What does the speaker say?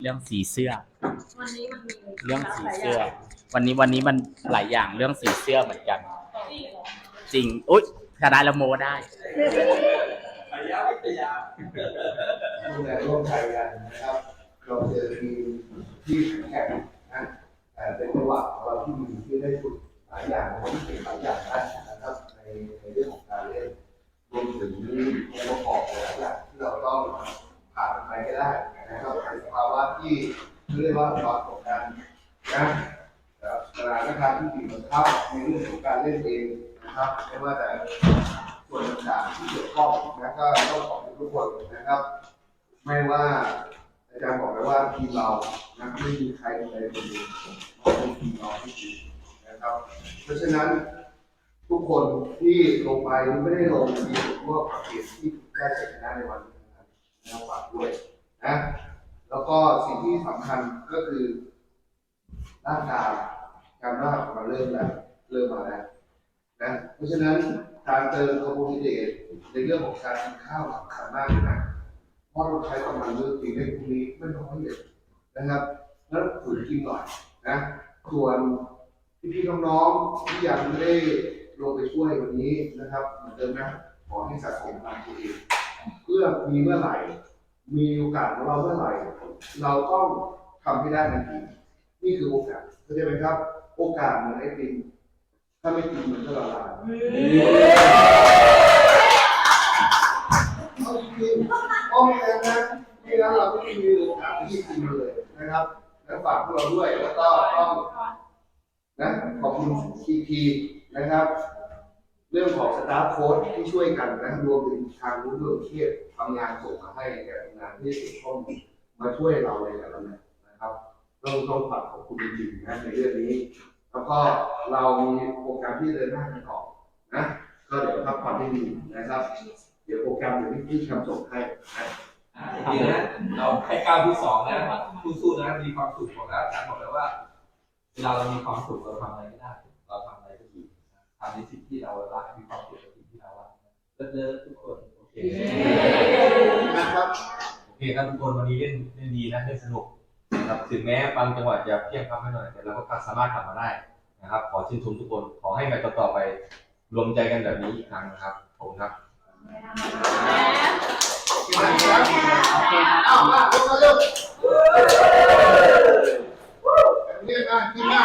เรื่องสีเสื้อ วันนี้มันมีเรื่องสีเสื้อ วันนี้วันนี้มันหลายอย่างเรื่องสีเสื้อเหมือนกัน จริง อุ้ยคณะละโมได้ดูแลร่วมใจกันนะครับ เราเจอทีมที่แข็งนะแต่เป็นจังหวะของเราที่ดีที่ได้ฝึกหลายอย่างนะครับที่เก่ง ก็ได้นะครับในสภาวะที่เรียกว่าร้อนกดดันนะสถานการณ์ที่บีบบังคับในเรื่องของการเล่นเองนะครับไม่ว่าแต่ส่วนต่างๆที่เกี่ยวข้องนะก็ต้องขอบคุณทุกคนนะครับ ไม่ว่าอาจารย์บอกแล้วว่าทีมเรานะไม่มีใครใดคนเดียวเป็นทีมเราที่ดีนะครับ เพราะฉะนั้นทุกคนที่ลงไปไม่ได้ลงมีส่วนร่วมกับเกมที่ได้ชัยชนะในวันนี้ นะครับฝากด้วยนะแล้วก็สิ่งที่สำคัญก็คือร่างกายการร่างมาเริ่มแล้วเริ่มมาแล้วนะเพราะฉะนั้นการเติมคาร์โบไฮเดรตในเรื่องของการกินข้าวสำคัญมากนะเพราะเราใช้ประมาณเลือกปีในพวกนี้ไม่น้อยเลยนะครับแล้วฝืนกินหน่อยนะส่วนพี่ๆน้องๆที่ยังไม่ได้ลงไปช่วยวันนี้นะครับเหมือนเดิมนะขอให้สะสมพลังตัวเอง เพื่อมีเมื่อไหร่ มีโอกาสของเราเมื่อไหร่ เราต้องทำให้ได้ทันทีนี่คือโอกาสเข้าใจไหมครับ โอกาสเหมือนไอติมถ้าไม่กินมันก็ละลายเอาจริงๆเพราะไม่งั้นะไม่งั้นเราไม่มีโอกาสที่จะกินมันเลยนะครับ แล้วฝากพวกเราด้วยแล้วก็ต้องนะขอบคุณอีกทีนะครับ เรื่องของสตาฟโค้ดที่ช่วยกันนะรวมถึงทางรู้เรื่องที่ทำงานส่งมาให้แก่ทำงานที่เกี่ยวข้องมาช่วยเราในแต่ละเนี่ยนะครับต้องต้องฝากขอบคุณจริงๆนะในเรื่องนี้ แล้วก็เรามีโปรแกรมที่เดินหน้ากันต่อนะก็เดี๋ยวพักผ่อนให้ดีนะครับ เดี๋ยวโปรแกรมเดี๋ยวพี่ทำส่งให้นะดีนะเราให้ก้าวที่สองนะสู้ๆนะมีความสุขบอกแล้วอาจารย์บอกแล้วว่าเวลาเรามีความสุขเราทำอะไรก็ได้ ทำในสิ่งที่เราละมีความสุขในสิ่งที่เราละเลิศทุกคนโอเคนะครับโอเคครับทุกคนวันนี้เล่นเล่นดีนะเล่นสนุกครับถึงแม้บางจังหวัดจะเพี้ยงพับไม่หน่อยแต่เราก็สามารถกลับมาได้นะครับขอชื่นชมทุกคนขอให้แมตช์ต่อไปรวมใจกันแบบนี้อีกครั้งนะครับผมครับโอเคครับอมาลุกมาลุกนี่มาขึ้นมา